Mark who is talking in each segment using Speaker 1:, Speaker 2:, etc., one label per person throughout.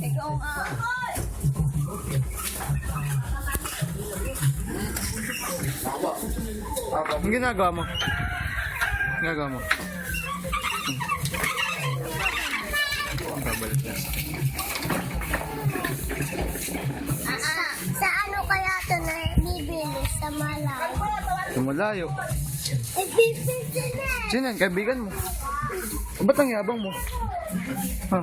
Speaker 1: Ikaw nga.
Speaker 2: Ang ginagawa mo? Ginagawa mo? Hmm. Babalik na. Tumalayo.
Speaker 1: Eh.
Speaker 2: Sino yan? Kaibigan mo? O, ba't ang yabang mo? Ha?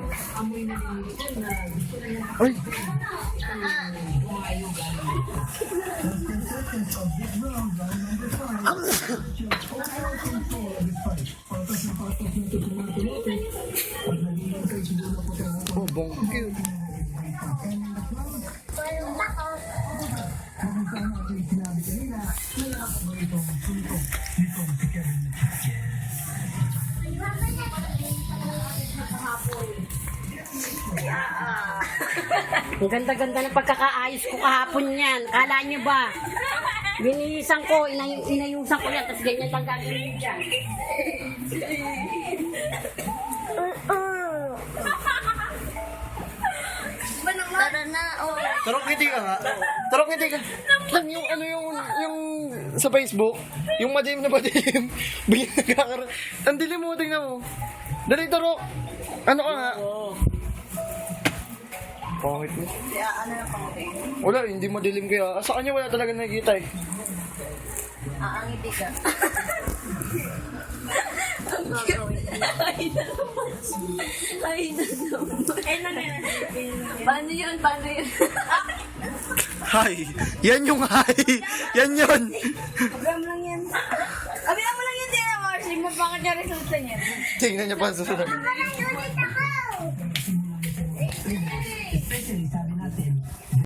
Speaker 2: Ay! Oh, bongkil.
Speaker 3: Ang ganda-ganda ng pagkakaayos ko kahapon yan. Kala niyo ba? Binihisan ko, inay inayusan ko yan, tapos ganyan lang gagawin dyan.
Speaker 1: Tara na, oh.
Speaker 2: Tarok ngiti ka nga. Tarok ngiti ka. Lang yung ano yung yung sa Facebook, yung madilim na madilim. Bigyan nagkakaroon. Ang dilim mo, tingnan mo. Dali, tarok. Ano ka nga? Pangit mo.
Speaker 1: ano yung pangutin?
Speaker 2: Wala, hindi madilim kaya. Sa kanya wala talaga nakikita eh.
Speaker 1: Aangiti ka. Ay, na naman. Ay, na naman. Paano yun? Paano yun?
Speaker 2: Hi! Yan yung hi! Yan yun!
Speaker 1: Abram lang yan. Abram mo lang yan, Tina Marcy. Mapakit niya resulta niya.
Speaker 2: Tingnan niya pa ang susunod.